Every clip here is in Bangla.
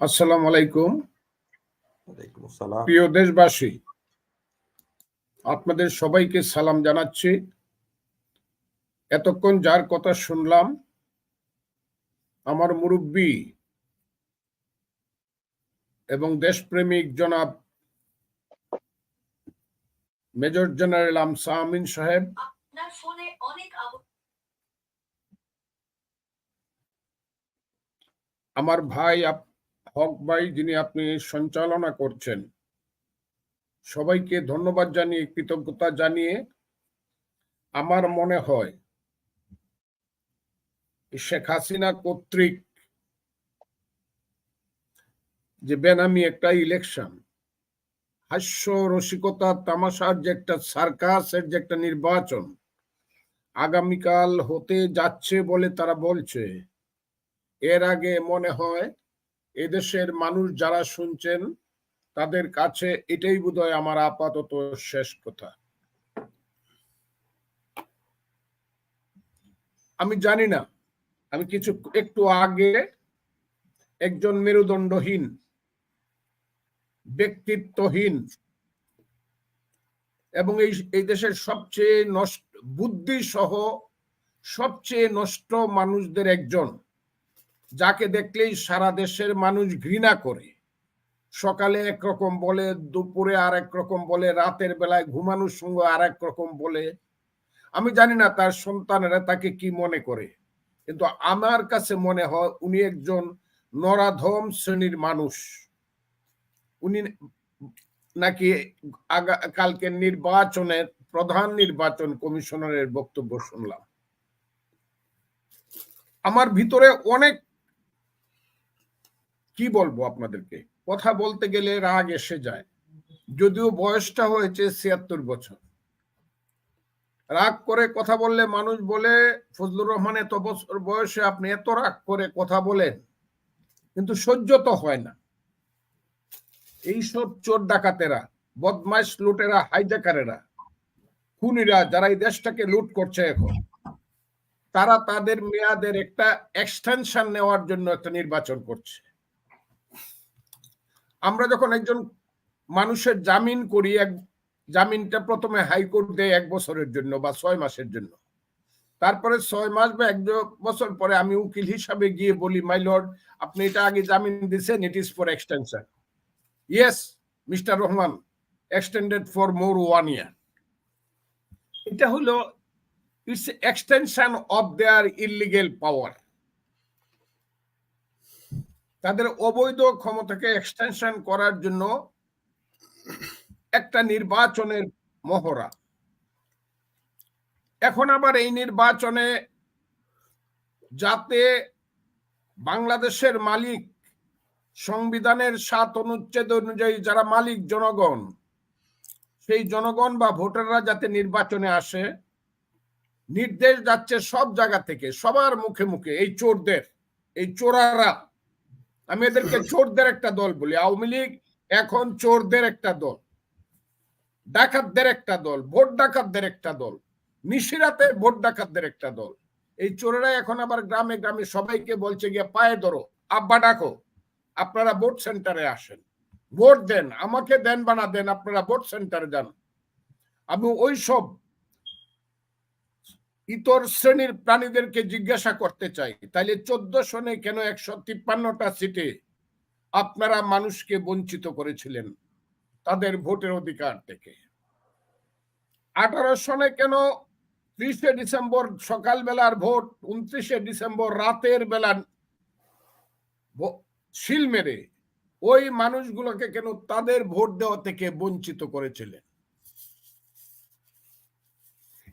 আসসালামু আলাইকুম। প্রিয় দেশবাসী আপনাদের সবাইকে সালাম জানাচ্ছি। এতক্ষণ যার কথা শুনলাম আমার মুরব্বী এবং দেশপ্রেমিক জনাব মেজর জেনারেল আমসা আমিন সাহেব। আপনার ফোনে অনেক আব- আমার ভাই হক ভাই যিনি আপনি সঞ্চালনা করছেন, সবাইকে ধন্যবাদ জানিয়ে, কৃতজ্ঞতা জানিয়ে আমার মনে হয় শেখ হাসিনা কর্তৃক যে বেনামি একটা ইলেকশন হাস্য রসিকতা তামাশার যে একটা সার্কাসের যে একটা নির্বাচন, আগামীকাল হতে যাচ্ছে বলে তারা বলছে। এর আগে মনে হয় এদেশের মানুষ যারা শুনছেন, তাদের কাছে এটাই বোধহয় আমার আপাতত শেষ কথা। আমি জানি না, আমি কিছু একটু আগে একজন মেরুদণ্ডহীন, ব্যক্তিত্বহীন এবং এই এই দেশের সবচেয়ে নষ্ট বুদ্ধি সহ সবচেয়ে নষ্ট মানুষদের একজন। যাকে দেখলেই সারা দেশের মানুষ ঘৃণা করে। সকালে একরকম বলে, দুপুরে আর রকম বলে, রাতের বেলায় ঘুমানোর সঙ্গে আর রকম বলে। আমি জানি না তার সন্তানেরা তাকে কি মনে করে, কিন্তু আমার কাছে মনে হয় উনি একজন নরাধম শ্রেণির মানুষ। উনি নাকি কালকে নির্বাচনের প্রধান নির্বাচন কমিশনারের বক্তব্য শুনলাম। আমার ভিতরে অনেক কি বলব আপনাদেরকে? কথা বলতে গেলে রাগ এসে যায়। যদিও বয়সটা হয়েছে ছিয়াত্তর বছর। রাগ করে কথা বললে মানুষ বলে, ফজলুর রহমান এত বছর বয়সে আপনি এত রাগ করে কথা বলেন, কিন্তু সহ্য তো হয় না। এইসব চোর ডাকাতেরা, বদমাইশ লুটেরা, হাইজাকারেরা, খুনিরা যারা এই দেশটাকে লুট করছে এখন, তারা তাদের মেয়াদের একটা এক্সটেনশন নেওয়ার জন্য একটা নির্বাচন করছে। আমরা যখন একজন মানুষের জামিন করি, এক জামিনটা প্রথমে হাইকোর্ট দেয় এক বছরের জন্য বা ছয় মাসের জন্য। তারপরে ছয় মাস বা এক বছর পরে আমি উকিল হিসাবে গিয়ে বলি মাই লর্ড আপনি এটা আগে জামিন দিচ্ছেন it is for extension yes mister Rahman extended for more one year এটা হলো it's extension of their illegal power তাদের অবৈধ ক্ষমতাকে এক্সটেনশন করার জন্য একটা নির্বাচনের মহড়া। এখন আবার এই নির্বাচনে যাতে বাংলাদেশের মালিক সংবিধানের সাত অনুচ্ছেদ অনুযায়ী যারা মালিক জনগণ, সেই জনগণ বা ভোটাররা যাতে নির্বাচনে আসে, নির্দেশ যাচ্ছে সব জায়গা থেকে, সবার মুখে মুখে এই চোরদের, এই চোরারা আমি এদেরকে চোরদের একটা দল বলি। আওয়ামী লীগ এখন চোরদের একটা দল, ডাকাতদের একটা দল, ভোট ডাকাতদের একটা দল নিশিরাতে ভোট ডাকাতদের একটা দল। এই চোরেরা এখন আবার গ্রামে গ্রামে সবাইকে বলছে গিয়ে পায়ে ধরো, আব্বা ডাকো, আপনারা ভোট সেন্টারে আসেন। ভোট দেন, আমাকে দেন বানা দেন, আপনারা ভোট সেন্টারে যান। আমি ওই সব ইতর শ্রেণির প্রাণীদেরকে জিজ্ঞাসা করতে চাই। তাইলে চোদ্দ সনে কেন একশো তিপ্পান্নটা সিটে আপনারা মানুষকে বঞ্চিত করেছিলেন? তাদের ভোটের অধিকার থেকে। আঠারো সনে কেন ত্রিশে ডিসেম্বর সকালবেলার ভোট, উনত্রিশে ডিসেম্বর রাতের বেলা শিল মেরে ওই মানুষগুলোকে কেন তাদের ভোট দেওয়া থেকে বঞ্চিত করেছিলেন?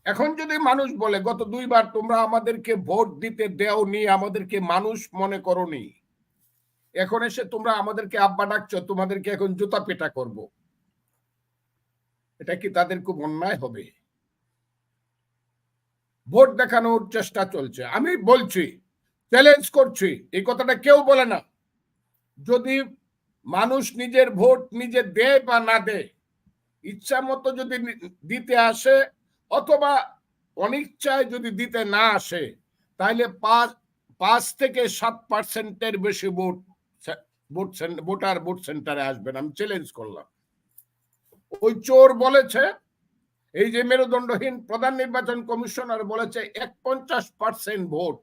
এখন যদি মানুষ বলে, গত দুইবার তোমরা আমাদেরকে ভোট দিতে দেওনি, আমাদেরকে মানুষ মনে করনি। এখন এসে তোমরা আমাদেরকে আব্বা ডাকছো, তোমাদেরকে এখন জুতা পেটা করব। এটা কি তাদের খুব অন্যায় হবে? ভোট দেখানোর চেষ্টা চলছে। আমি বলছি চ্যালেঞ্জ করছি, এই কথাটা কেউ বলে না। যদি মানুষ নিজের ভোট নিজে দেয় বা না দেয়, ইচ্ছা মতো যদি দিতে আসে অথবা অনিচ্ছায় যদি দিতে না আসে, তাহলে পাঁচ পাঁচ থেকে সাত পার্সেন্টের বেশি ভোট ভোট ভোটার ভোট সেন্টারে আসবেন। আমি চ্যালেঞ্জ করলাম। ওই চোর বলেছে, এই যে মেরুদণ্ডহীন প্রধান নির্বাচন কমিশনার বলেছে এক পঞ্চাশ পার্সেন্ট ভোট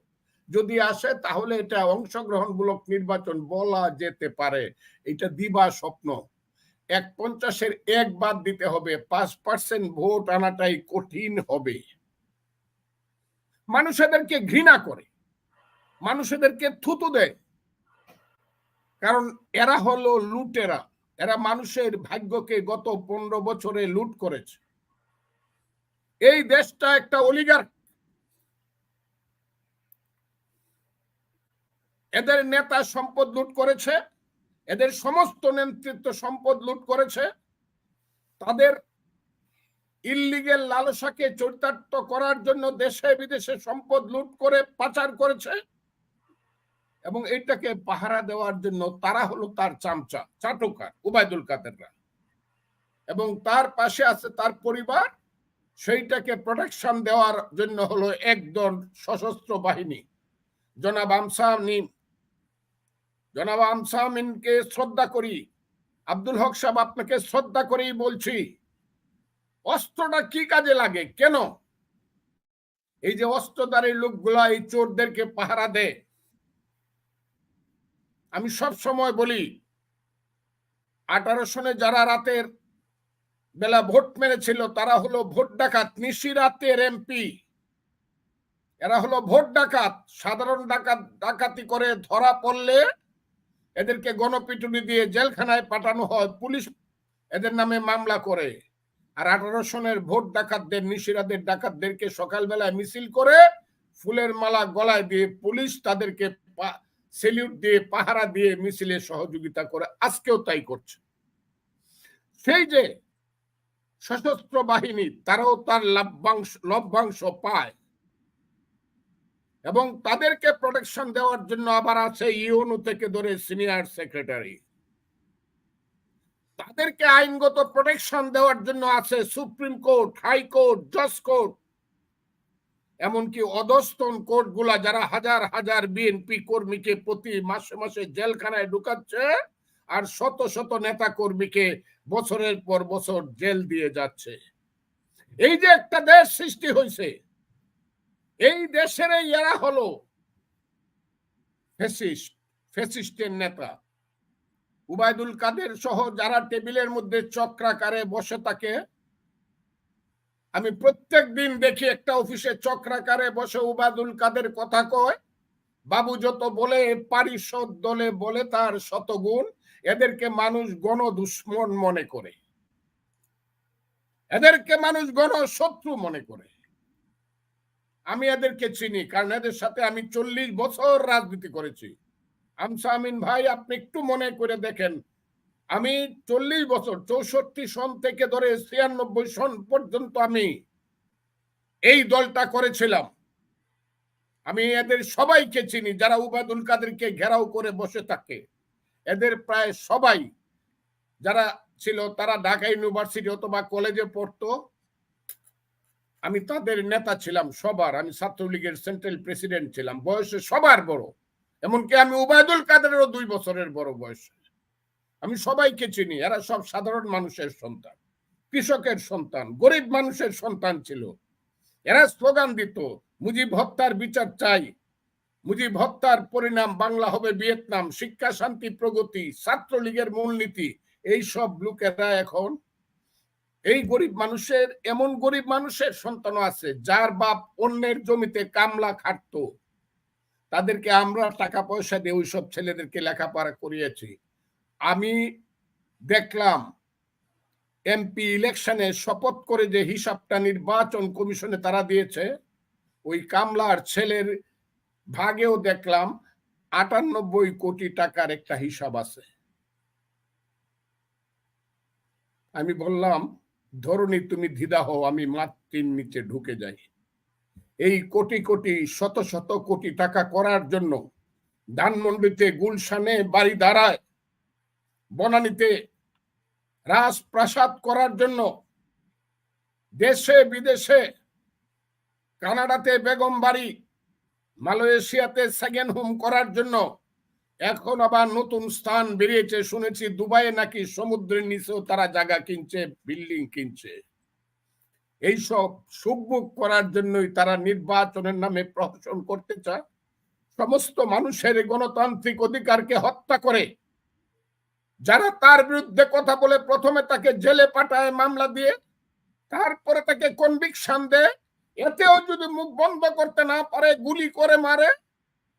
যদি আসে, তাহলে এটা অংশগ্রহণমূলক নির্বাচন বলা যেতে পারে। এটা দিবা স্বপ্ন। এক পঞ্চাশের এক বাদ দিতে হবে, পাঁচ পার্সেন্ট ভোট আনাটাই কঠিন হবে। মানুষ এদেরকে ঘৃণা করে মানুষ এদেরকে থুতু দেয়। কারণ এরা হলো লুটেরা, এরা মানুষের ভাগ্যকে গত পনেরো বছরে লুট করেছে। এই দেশটা একটা অলিগার এদের নেতা সম্পদ লুট করেছে এদের সমস্ত নেতৃত্ব সম্পদ লুট করেছে। তাদের ইল্লিগেল লালসাকে চরিতার্থ করার জন্য দেশে বিদেশে সম্পদ লুট করে পাচার করেছে এবং এটাকে পাহারা দেওয়ার জন্য তারা হলো তার চামচা, চাটুকার, উবায়দুল কাদেররা। এবং তার পাশে আছে তার পরিবার, সেইটাকে প্রোটেকশন দেওয়ার জন্য হলো একদল সশস্ত্র বাহিনী। জনাব আমসামিন জনাব আমসামিনকে শ্রদ্ধা করি, আব্দুল হক সাহেব আপনাকে শ্রদ্ধা করেই বলছি, অস্ত্রটা কি কাজে লাগে? কেন? এই যে অস্ত্রধারী লোকগুলা, এই চোরদেরকে পাহারা দেয়। আমি সব সময় বলি, আঠারো সনে যারা রাতের বেলা ভোট মেরেছিল, তারা হলো ভোট ডাকাত, নিশি রাতের এমপি। এরা হলো ভোট ডাকাত, সাধারণ ডাকাত, ডাকাতি করে ধরা পড়লে এদেরকে গণপিটুনি দিয়ে জেলখানায় পাঠানো হয়, পুলিশ এদের নামে মামলা করে। আর আঠারো সনের ভোট ডাকাতদের, নিশিরাদের ডাকাতদেরকে সকালবেলায় মিছিল করে ফুলের মালা গলায় দিয়ে পুলিশ তাদেরকে সেলিউট দিয়ে, পাহারা দিয়ে মিছিলে সহযোগিতা করে। আজকেও তাই করছে। সেই যে সশস্ত্র বাহিনী, তারাও তার লভ্যাংশ লভ্যাংশ পায়। এবং তাদেরকে প্রোটেকশন দেওয়ার জন্য আবার আছে ইউনু থেকে ধরে সিনিয়র সেক্রেটারি তাদেরকে আইনগত প্রোটেকশন দেওয়ার জন্য আছে সুপ্রিম কোর্ট হাইকোর্ট জজ কোর্ট এমনকি অধস্তন কোর্টগুলা যারা হাজার হাজার বিএনপি কর্মীকে প্রতি মাসে মাসে জেলখানায় ঢুকাচ্ছে আর শত শত নেতা কর্মীকে বছরের পর বছর জেল দিয়ে যাচ্ছে। এই যে একটা দেশ সৃষ্টি হয়েছে এই দেশের এরা হলো ফেসিস্ট ফেসিস্টের নেতা। উবায়দুল কাদের সহ যারা টেবিলের মধ্যে চক্রাকারে বসে থাকে, আমি প্রত্যেক দিন দেখি একটা অফিসে চক্রাকারে বসে উবায়দুল কাদের কথা কয়। বাবু যত বলে পারিষদ দলে বলে তার শতগুণ, এদেরকে মানুষ গণ দুশ্মন মনে করে। এদেরকে মানুষ গণ শত্রু মনে করে। আমি এদেরকে চিনি, কারণ এদের সাথে আমি চল্লিশ বছর রাজনীতি করেছি। আমসা আমিন ভাই, আপনি একটু মনে করে দেখেন, আমি চল্লিশ বছর, চৌষট্টি সন থেকে ধরে ছিয়ানব্বই সন পর্যন্ত আমি এই দলটা করেছিলাম। আমি এদের সবাইকে চিনি, যারা উবাদুল কাদেরকে ঘেরাও করে বসে থাকে। এদের প্রায় সবাই যারা ছিল, তারা ঢাকা ইউনিভার্সিটি অথবা কলেজে পড়তো। আমি তাদের নেতা ছিলাম সবার, আমি ছাত্রলীগের সেন্ট্রাল প্রেসিডেন্ট ছিলাম, বয়সে সবার বড়। এমনকি আমি উবায়দুল কাদেরও দুই বছরের বড় বয়স। আমি সবাইকে চিনি, এরা সব সাধারণ মানুষের সন্তান, কৃষকের সন্তান, গরিব মানুষের সন্তান ছিল। এরা স্লোগান দিত, মুজিব হত্যার বিচার চাই, মুজিব হত্যার পরিণাম বাংলা হবে ভিয়েতনাম, শিক্ষা, শান্তি, প্রগতি, ছাত্রলীগের মূলনীতি এই সব লোকেরা এখন এই গরিব মানুষের, এমন গরিব মানুষের সন্তান আছে, যার বাপ অন্যের জমিতে কামলা খাটতো। তাদেরকে আমরা টাকা পয়সা দিয়ে ওইসব ছেলেদেরকে লেখাপড়া করিয়েছি। আমি দেখলাম এমপি ইলেকশনে শপথ করে যে হিসাবটা নির্বাচন কমিশনে তারা দিয়েছে, ওই কামলার ছেলের ভাগেও দেখলাম আটানব্বই কোটি টাকার একটা হিসাব আছে। আমি বললাম ধরনি তুমি ধিদা হও, আমি মাতৃর নিচে ঢুকে যাই। এই কোটি কোটি, শত শত কোটি টাকা করার জন্য ধানমন্ডিতে গুলশানে বাড়ি দাঁড়ায়, বনানীতে রাজপ্রাসাদ করার জন্য দেশে বিদেশে কানাডাতে বেগম বাড়ি, মালয়েশিয়াতে সেকেন্ড হোম করার জন্য এখন আবার নতুন স্থান বেরিয়েছে, শুনেছি দুবাইয়ে নাকি সমুদ্রের নিচেও তারা জায়গা কিনছে, বিল্ডিং কিনছে। এইসব সুখবুক করার জন্যই তারা নির্বাচনের নামে প্রহসন করতে চায়। সমস্ত মানুষের গণতান্ত্রিক অধিকারকে হত্যা করে। যারা তার বিরুদ্ধে কথা বলে প্রথমে তাকে জেলে পাঠায় মামলা দিয়ে, তারপরে তাকে কনভিকশন দেয়। এতেও যদি মুখ বন্ধ করতে না পারে, গুলি করে মারে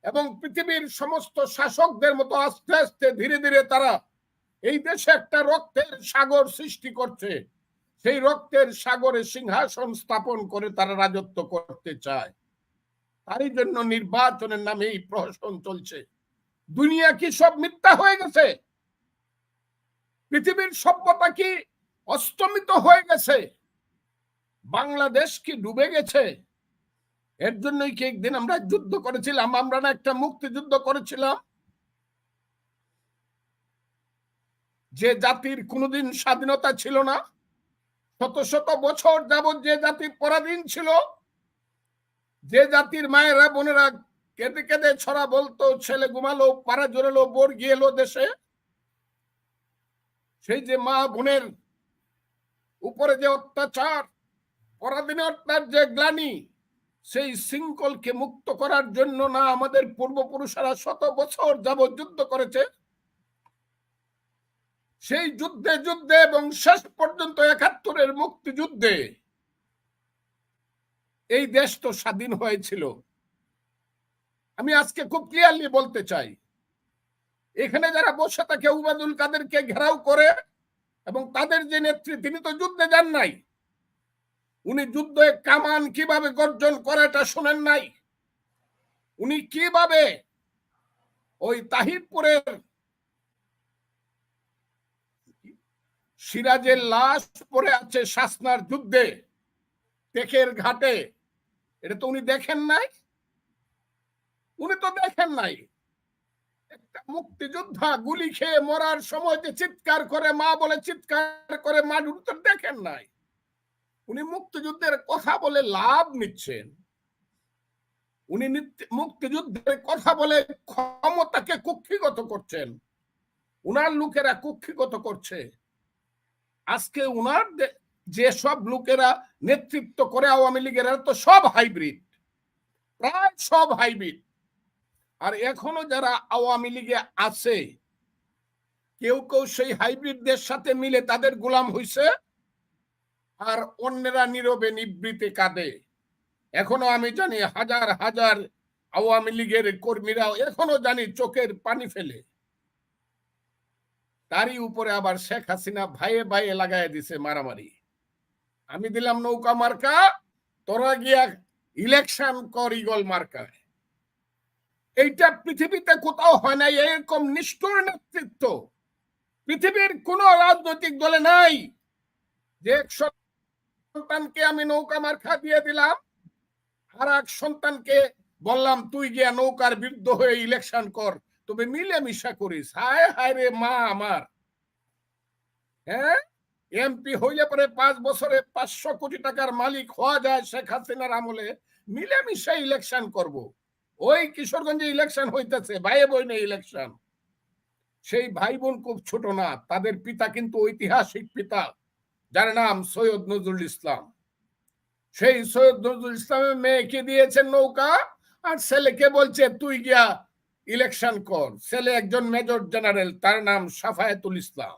এবং পৃথিবীর সমস্ত শাসকদের মতো আস্তে আস্তে ধীরে ধীরে তারা এই দেশে একটা রক্তের সাগর সৃষ্টি করছে। সেই রক্তের সাগরে সিংহাসন স্থাপন করে তারা রাজত্ব করতে চায়। তারই জন্য নির্বাচনের নামে এই প্রহসন চলছে। দুনিয়া কি সব মিথ্যা হয়ে গেছে? পৃথিবীর সভ্যতা কি অস্তমিত হয়ে গেছে? বাংলাদেশ কি ডুবে গেছে? এর জন্যই কি একদিন আমরা যুদ্ধ করেছিলাম? আমরা না একটা মুক্তিযুদ্ধ করেছিলাম? যে জাতির কোনোদিন স্বাধীনতা ছিল না, শত শত বছর যাবৎ যে জাতি পরাধীন ছিল, যে জাতির মায়েরা, বোনেরা কেঁদে কেঁদে ছড়া বলতো, ছেলে ঘুমালো, পাড়া জোরালো বোর গিয়েলো দেশে। সেই যে মা বোনের উপরে যে অত্যাচার, পরাধীনতার যে গ্লানি সেই শৃঙ্খলকে মুক্ত করার জন্য না আমাদের পূর্বপুরুষেরা শত বছর যাবৎ যুদ্ধ করেছে? সেই যুদ্ধে যুদ্ধে এবং শেষ পর্যন্ত একাত্তরের মুক্তিযুদ্ধে এই দেশ তো স্বাধীন হয়েছিল। আমি আজকে খুব ক্লিয়ারলি বলতে চাই, এখানে যারা বসে থাকে উবাদুল কাদেরকে ঘেরাও করে এবং তাদের যে নেত্রী তিনি তো যুদ্ধে যান নাই। উনি যুদ্ধে কামান কীভাবে গর্জন করে এটা শোনেন নাই? উনি কীভাবে ওই তাহিরপুরের সিরাজের লাশ পড়ে আছে শাসনার যুদ্ধে টেকের ঘাটে? এটা তো উনি দেখেন নাই। উনি তো দেখেন নাই। একটা মুক্তিযোদ্ধা গুলি খেয়ে মরার সময় যে চিৎকার করে, মা বলে চিৎকার করে মা দেখেন নাই। উনি মুক্তিযুদ্ধের কথা বলে লাভ নিচ্ছেন। উনি মুক্তিযুদ্ধের কথা বলে ক্ষমতাকে কুক্ষিগত করছেন। উনার লোকেরা কুক্ষিগত করছে। আজকে উনার যে সব লোকেরা নেতৃত্ব করে আওয়ামী লীগের তো সব হাইব্রিড। প্রায় সব হাইব্রিড। আর এখনও যারা আওয়ামী লীগে আছে, কেউ কেউ সেই হাইব্রিডদের সাথে মিলে তাদের গোলাম হইছে। আর অন্যেরা নীরবে নিবৃতে কাঁদে। এখনও আমি জানি হাজার হাজার আওয়ামী লীগের কর্মীরা এখনও জানি চোখের পানি ফেলে। তারই উপরে আবার শেখ হাসিনা ভাইয়ে ভাইয়ে লাগাই দিছে মারামারি। আমি দিলাম নৌকা মার্কা, তোরা গিয়া ইলেকশন কর ইগল মার্কায়। এইটা পৃথিবীতে কোথাও হয় নাই, এরকম নিষ্ঠুর নেতৃত্ব। পৃথিবীর কোন রাজনৈতিক দলে নাই যে এক সন্তানকে আমি নৌকা মার্কা দিয়ে দিলাম। আর এক সন্তানকে বললাম, তুই গিয়া নৌকার বিরুদ্ধ হয়ে ইলেকশন কর। তবে মিলেমিশা করিস। হায় হায় রে মা আমার। হ্যাঁ? এমপি হইলে পরে পাঁচ বছরে পাঁচশো কোটি টাকার মালিক হওয়া যায় শেখ হাসিনার আমলে। মিলেমিশে ইলেকশন করব। ওই কিশোরগঞ্জে ইলেকশন হইতেছে, ভাইয়ে বইনে ইলেকশন সেই ভাই বোন খুব ছোট না, তাদের পিতা কিন্তু ঐতিহাসিক পিতা। যার নাম সৈয়দ নজরুল ইসলাম। সেই সৈয়দ নজরুল ইসলামের মেয়েকে দিয়েছেন নৌকা, আর ছেলেকে বলছে, তুই গিয়া ইলেকশন কর। ছেলে একজন মেজর জেনারেল তার নাম সাফায়াতুল ইসলাম।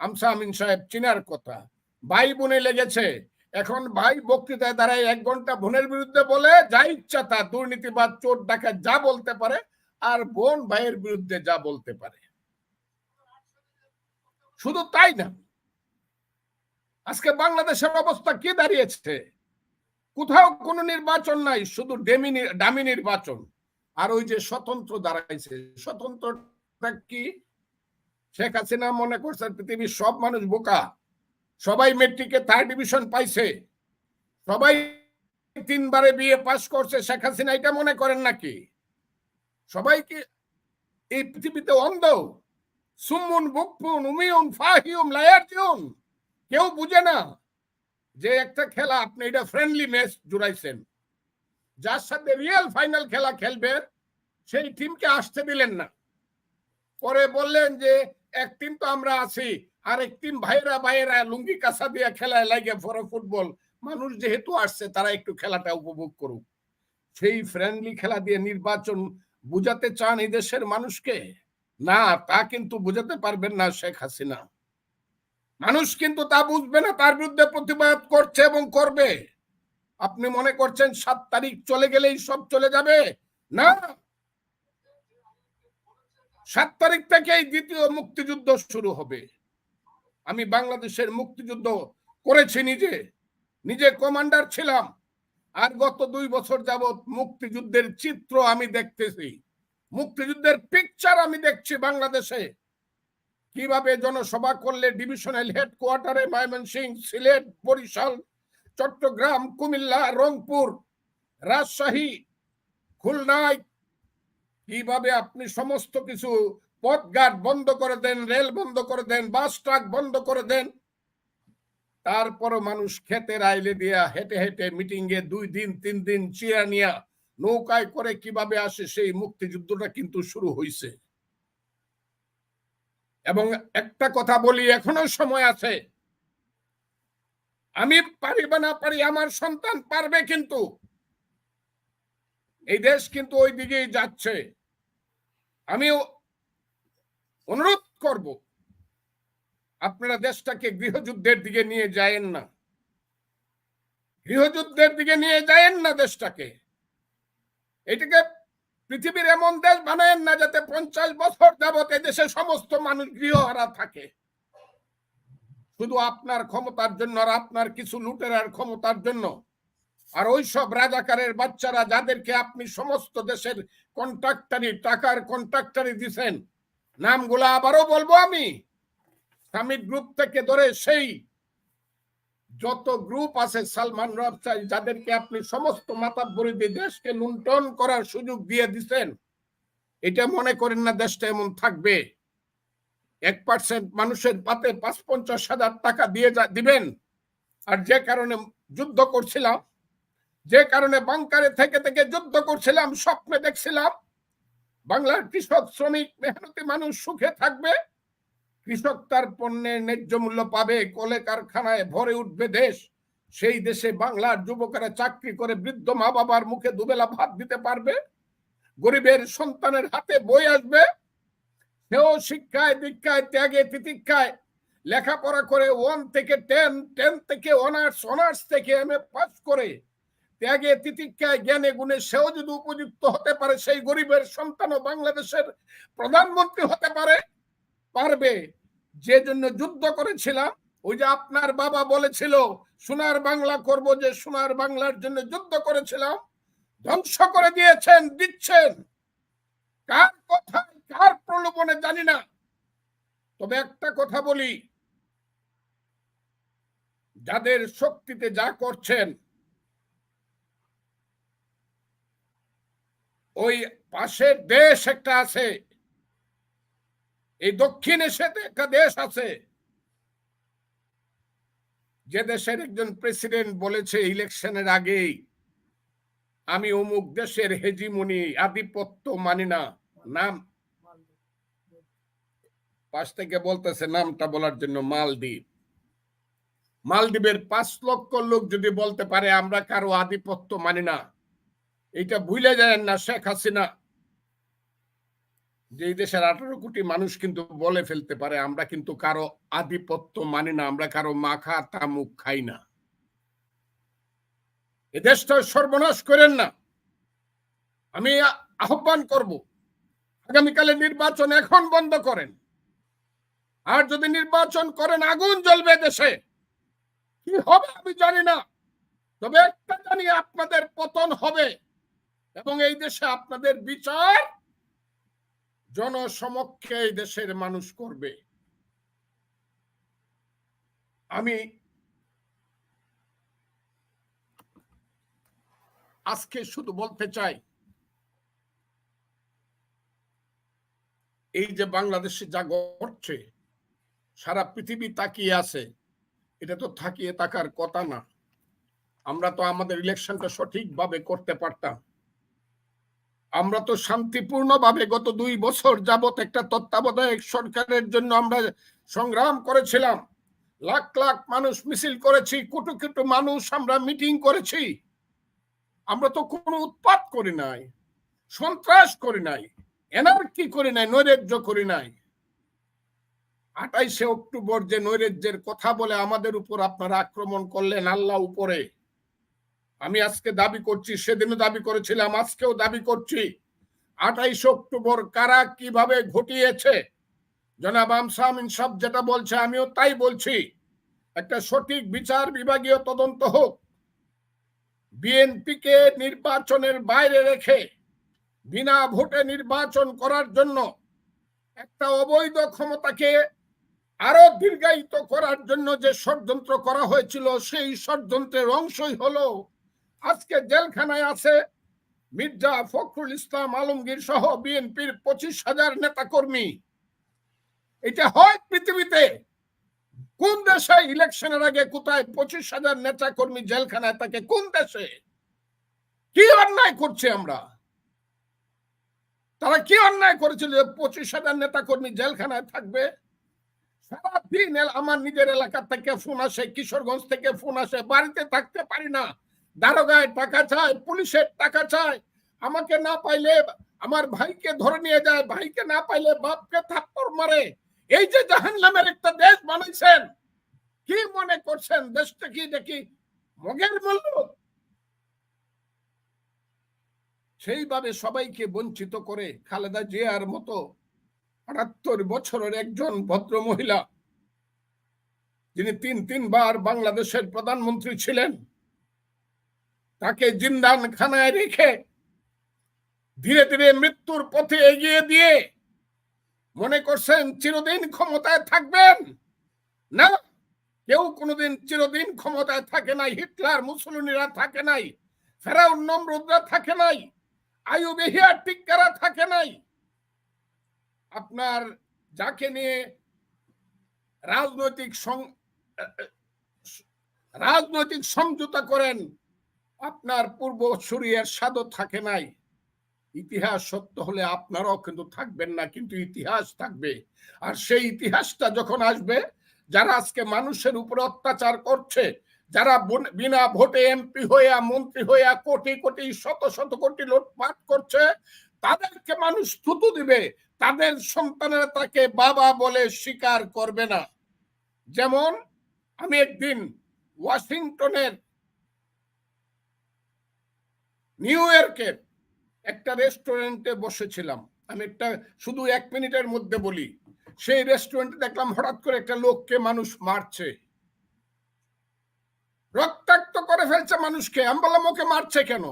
আমসা আমিন সাহেব চিনার কথা। ভাই বোনে লেগেছে। এখন ভাই বক্তৃতায় দাঁড়ায় এক ঘণ্টা বোনের বিরুদ্ধে বলে, যা ইচ্ছা তা, দুর্নীতিবাদ, চোর ডাকা যা বলতে পারে, আর বোন ভাইয়ের বিরুদ্ধে যা বলতে পারে। শুধু তাই না আজকে বাংলাদেশের অবস্থা কি দাঁড়িয়েছে? কোথাও কোনো নির্বাচন নাই, শুধু ডেমি ডামি নির্বাচন। আর ওই যে স্বতন্ত্র দাঁড়াইছে, স্বতন্ত্রটা কি? শেখ হাসিনা মনে করছে পৃথিবীর সব মানুষ বোকা। সবাই মেট্রিকে থার্ড ডিভিশন পাইছে। সবাই তিনবারে বিয়ে পাস করছে, শেখ হাসিনা এটা মনে করেন নাকি? সবাই কি এই পৃথিবীতে অন্ধ? সুমুন বুকফুন, উমিউন ফাহিউম লায়ারজিউন কেউ বুঝে না যে একটা খেলা আপনি এটা ফ্রেন্ডলি ম্যাচ জুড়াইছেন। যার সাথে রিয়েল ফাইনাল খেলা খেলবেন সেই টিমকে আসতে দিলেন না। পরে বললেন যে, এক টিম তো আমরা আছি আর এক টিম ভাইরা ভাইরা লুঙ্গি কাঁচা দিয়ে খেলায় লাগে ফরে ফুটবল মানুষ যেহেতু আসছে, তারা একটু খেলাটা উপভোগ করুক। সেই ফ্রেন্ডলি খেলা দিয়ে নির্বাচন বুঝাতে চান এই দেশের মানুষকে? না, তা কিন্তু বুঝাতে পারবেন না শেখ হাসিনা। মানুষ কিন্তু তা বুঝবে না, তার বিরুদ্ধে প্রতিবাদ করছে এবং করবে। আপনি মনে করছেন সাত তারিখ চলে গেলেই সব চলে যাবে? না। সাত তারিখ থেকেই দ্বিতীয় মুক্তিযুদ্ধ শুরু হবে। আমি বাংলাদেশের মুক্তিযুদ্ধ করেছি নিজে। নিজে কমান্ডার ছিলাম। আর গত দুই বছর যাবত মুক্তিযুদ্ধের চিত্র আমি দেখতেছি। মুক্তিযুদ্ধের পিকচার আমি দেখছি বাংলাদেশে। কীভাবে জনসভা করলে ডিভিশনাল হেডকোয়ার্টারে ময়মনসিং, সিলেট, বরিশাল, চট্টগ্রাম, কুমিল্লা, রংপুর, রাজশাহী, খুলনায় কীভাবে আপনি সমস্ত কিছু পথঘাট বন্ধ করে দেন, রেল বন্ধ করে দেন, বাস ট্রাক বন্ধ করে দেন? তারপরও মানুষ খেতের আইলে দিয়া হেঁটে হেঁটে মিটিং এ দুই দিন, তিন দিন চিরা নিয়া নৌকায় করে কীভাবে আসে সেই মুক্তিযুদ্ধটা কিন্তু শুরু হয়েছে এবং একটা কথা বলি, এখনও সময় আছে। আমি পারি বা না পারি, আমার সন্তান পারবে কিন্তু। এই দেশ কিন্তু ওই দিকেই যাচ্ছে। আমি অনুরোধ করব, আপনারা দেশটাকে গৃহযুদ্ধের দিকে নিয়ে যায়েন না। গৃহযুদ্ধের দিকে নিয়ে যায়েন না দেশটাকে। এটাকে পৃথিবীর এমন দেশ বানায়েন না যাতে পঞ্চাশ বছর যাবত দেশে সমস্ত মানুষ গৃহহারা থাকে। শুধু আপনার ক্ষমতার জন্য আর আপনার কিছু লুটেরার ক্ষমতার জন্য। আর ওই সব রাজাকারের বাচ্চারা যাদেরকে আপনি সমস্ত দেশের কন্ট্রাক্টারি, টাকার কন্ট্রাক্টারি দিছেন, নামগুলো আবারও বলব আমি। সামিট গ্রুপ থেকে ধরে সেই যত গ্রুপ আছে সালমান রাফসাই যাদেরকে আপনি সমস্ত মাতাব্বরি দিয়ে দেশকে লুণ্ঠন করার সুযোগ দিয়ে দিচ্ছেন এটা মনে করেন না দেশটা এমন থাকবে। এক পার্সেন্ট মানুষের পাতে পাঁচ পঞ্চাশ হাজার টাকা দিয়ে দিবেন। আর যে কারণে যুদ্ধ করছিলাম, যে কারণে বাংকারে থেকে থেকে যুদ্ধ করছিলাম, স্বপ্নে দেখছিলাম, বাংলার কৃষক, শ্রমিক, মেহনতি মানুষ সুখে থাকবে। কৃষক তার পণ্যের ন্যায্য মূল্য পাবে, কলে কারখানায় ভরে উঠবে দেশ। সেই দেশে বাংলার যুবকেরা চাকরি করে বৃদ্ধ মা বাবার মুখে দুবেলা ভাত দিতে পারবে? গরিবের সন্তানের হাতে বই আসবে? সেও শিক্ষায়, দীক্ষায়, ত্যাগে, তিতিক্ষায় লেখাপড়া করে ওয়ান থেকে টেন টেন থেকে অনার্স অনার্স থেকে এম এ পাস করে ত্যাগে, তিতিক্ষায়, জ্ঞানে, গুণে সেও যদি উপযুক্ত হতে পারে, সেই গরিবের সন্তানও বাংলাদেশের প্রধানমন্ত্রী হতে পারে। পারবে? যে জন্য যুদ্ধ করেছিলাম, ওই যে আপনার বাবা বলেছিল, সোনার বাংলা করব যে সোনার বাংলার জন্য যুদ্ধ করেছিলাম, ধ্বংস করে দিয়েছেন, দিচ্ছেন। কার কথা কার প্রলোভনে জানি না। তবে একটা কথা বলি, যাদের শক্তিতে যা করছেন, ওই পাশের দেশ একটা আছে এই দক্ষিণ এশিয়াতে একটা দেশ আছে। যে দেশের একজন প্রেসিডেন্ট বলেছে ইলেকশনের আগেই, আমি অমুক দেশের হেজিমনি, আধিপত্য মানি না। নাম? পাশ থেকে বলতেছে নামটা বলার জন্য মালদ্বীপ। মালদ্বীপের পাঁচ লক্ষ লোক যদি বলতে পারে, আমরা কারও আধিপত্য মানি না। এটা ভুলে যায় না শেখ হাসিনা। যে দেশের আঠারো কোটি মানুষ কিন্তু বলে ফেলতে পারে, আমরা কিন্তু কারও আধিপত্য মানি না, আমরা কারও মাখা তামুক খাই না। এ দেশটা সর্বনাশ করেন না। আমি আহ্বান করব, আগামীকালে নির্বাচন এখন বন্ধ করেন। আর যদি নির্বাচন করেন, আগুন জ্বলবে দেশে। কি হবে আমি জানি না। তবে একটা জানি আপনাদের পতন হবে, এবং এই দেশে আপনাদের বিচার জনসমক্ষে এই দেশের মানুষ করবে। আমি আজকে শুধু বলতে চাই, এই যে বাংলাদেশে যা ঘটছে, সারা পৃথিবী তাকিয়ে আছে, এটা তো থাকিয়ে থাকার কথা না। আমরা তো আমাদের ইলেকশনটা সঠিকভাবে করতে পারতাম। আমরা তো শান্তিপূর্ণভাবে গত দুই বছর যাবত একটা তত্ত্বাবধায়ক সরকারের জন্য আমরা সংগ্রাম করেছিলাম। লাখ লাখ মানুষ মিছিল করেছি, কোটি কোটি মানুষ আমরা মিটিং করেছি। আমরা তো কোনো উৎপাত করি নাই, সন্ত্রাস করি নাই, এনার্কি করি নাই, নৈরাজ্য করি নাই। আঠাইশে অক্টোবর যে নৈরাজ্যের কথা বলে আমাদের উপর আপনারা আক্রমণ করলেন আল্লাহ উপরে। আমি আজকে দাবি করছি, সেদিনও দাবি করেছিলাম, আজকেও দাবি করছি। আঠাইশে অক্টোবর কারা কীভাবে ঘটিয়েছে? জনাব আমসামিন সব যেটা বলছে, আমিও তাই বলছি। একটা সঠিক বিচার বিভাগীয় তদন্ত হোক। বিএনপিকে নির্বাচনের বাইরে রেখে, বিনা ভোটে নির্বাচন করার জন্য একটা অবৈধ ক্ষমতাকে আরও দীর্ঘায়িত করার জন্য যে ষড়যন্ত্র করা হয়েছিল, সেই ষড়যন্ত্রের অংশই হলো আজকে জেলখানায় আছে মির্জা ফখরুল ইসলাম আলমগীর সহ বিএনপির পঁচিশ হাজার নেতা কর্মী এটা হয় পৃথিবীতে। কোন দেশে ইলেকশনের আগে কোথায় পঁচিশ হাজার নেতা কর্মী জেলখানায় থাকে? কোন দেশে? কি অন্যায় করছে আমরা? তারা কি অন্যায় করেছিল যে পঁচিশ হাজার নেতা কর্মী জেলখানায় থাকবে? সারাদিন আমার নিজের এলাকা থেকে ফোন আসে, কিশোরগঞ্জ থেকে ফোন আসে, বাড়িতে থাকতে পারি না। দারোগায় টাকা চায় পুলিশের টাকা চায় আমাকে না পাইলে আমার ভাইকে ধরে নিয়ে যায়, ভাইকে না পাইলে বাপকে থাপ্পড় মারে। এই যে জাহান নামের একটা দেশ বানাইছেন, কি মনে করছেন দেশটা কি দেখি মগের মূল্য সেইভাবে সবাইকে বঞ্চিত করে খালেদা জিয়ার মতো আটাত্তর বছরের একজন ভদ্র মহিলা, যিনি তিন তিনবার বাংলাদেশের প্রধানমন্ত্রী ছিলেন তাকে জিন্দান খানায় রেখে ধীরে ধীরে মৃত্যুর পথে এগিয়ে দিয়ে মনে করছেন চিরদিন ক্ষমতায় থাকবেন? না, কেউ কোনোদিন চিরদিন ক্ষমতায় থাকে নাই, হিটলার মুসলিনীরা থাকে নাই, ফেরাউন, নমরুদরা থাকে নাই আয়ুব ইহিয়ার টিক্কারা থাকে নাই। আপনার যাকে নিয়ে রাজনৈতিক রাজনৈতিক সমঝোতা করেন আপনার পূর্ব সুরিয়ার স্বাদও থাকে নাই। ইতিহাস সত্য হলে আপনারাও কিন্তু থাকবেন না, কিন্তু ইতিহাস থাকবে। আর সেই ইতিহাসটা যখন আসবে, যারা আজকে মানুষের উপর অত্যাচার করছে, যারা বিনা ভোটে এমপি হইয়া, মন্ত্রী হইয়া কোটি কোটি, শত শত কোটি লুটপাট করছে, তাদেরকে মানুষ থুতু দিবে। তাদের সন্তানেরা তাকে বাবা বলে স্বীকার করবে না। যেমন আমি একদিন ওয়াশিংটনের নিউ ইয়র্কের একটা রেস্টুরেন্টে বসেছিলাম। আমি একটা, শুধু এক মিনিটের মধ্যে বলি, সেই রেস্টুরেন্টে দেখলাম হঠাৎ করে একটা লোককে মানুষ মারছে। রক্তাক্ত করে ফেলছে মানুষকে, আমি বললাম, ওকে মারছে কেন?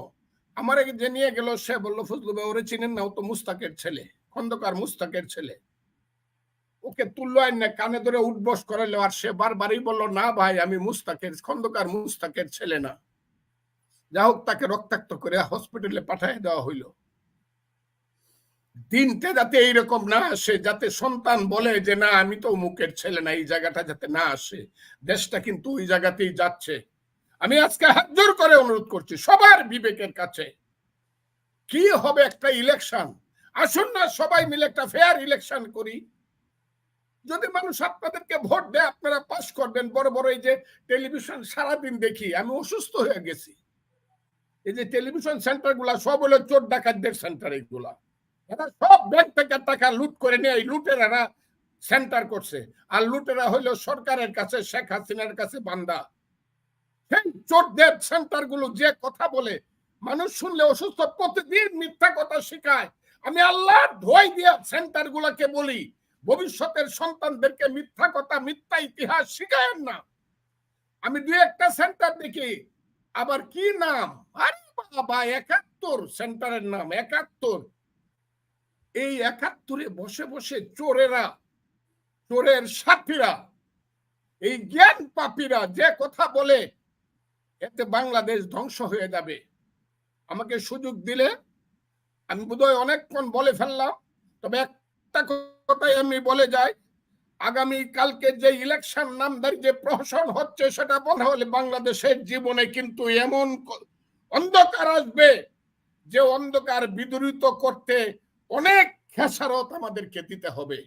আমার যে নিয়ে গেল, সে বলল, ফজলু ভাই, ওরে চিনেন না, ও তো মুস্তাকের ছেলে, খন্দকার মুস্তাকের ছেলে। ওকে তুললো না কানে ধরে উঠবস করাইলো, আর সে বারবারই বলল, না ভাই, আমি মুস্তাকের, খন্দকার মুস্তাকের ছেলে না। যা হোক তাকে রক্তাক্ত করে হসপিটালে পাঠিয়ে দেওয়া হইল। দিনটা যাতে এইরকম না আসে, যাতে সন্তান বলে যে, না, আমি তো মুখের ছেলে না, এই জায়গাটা যাতে না আসে, দেশটা কিন্তু ওই জায়গাতেই যাচ্ছে। আমি আজকে হাত জোর করে অনুরোধ করছি, সবার বিবেকের কাছে। কি হবে একটা ইলেকশন আসুন না, সবাই মিলে একটা ফেয়ার ইলেকশন করি। যদি মানুষ আপনাদেরকে ভোট দেয়, আপনারা পাস করবেন। বড় বড় এই যে টেলিভিশন সারাদিন দেখি, আমি অসুস্থ হয়ে গেছি। এই যে টেলিভিশন সেন্টারগুলা, সব হলো চোর ডাকাতদের সেন্টার এইগুলা। এরা সব ব্যাংক থেকে টাকা লুট করে নিয়ে এই লুটেরা সেন্টার করছে। আর লুটেরা হইল সরকারের কাছে, শেখ হাসিনার কাছে বান্দা। সেই চোরদের সেন্টারগুলো যে কথা বলে, মানুষ শুনলে অসুস্থ, প্রতিদিন মিথ্যা কথা শিখায়। আমি আল্লাহ ধোয়াই দিয়া সেন্টার গুলাকে বলি, ভবিষ্যতের সন্তানদেরকে মিথ্যা কথা, মিথ্যা ইতিহাস শিখায়েন না। আমি দুই একটা সেন্টার দেখি আবার কি নাম? আরে বাবা, একাত্তর, সেন্টারের নাম, একাত্তর। এই একাত্তরে বসে বসে চোরেরা, চোরের সাথীরা, এই জ্ঞান পাপীরা যে কথা বলে, এতে বাংলাদেশ ধ্বংস হয়ে যাবে। আমাকে সুযোগ দিলে, আমি বোধহয় অনেকক্ষণ বলে ফেললাম, তবে একটা কথাই আমি বলে যাই আগামী কালকে যে ইলেকশন নামদারি যে প্রহসন হচ্ছে, সেটা বলা হলে বাংলাদেশের জীবনে কিন্তু এমন অন্ধকার আসবে যে অন্ধকার বিদরিত করতে অনেক খেসারত আমাদেরকে দিতে হবে।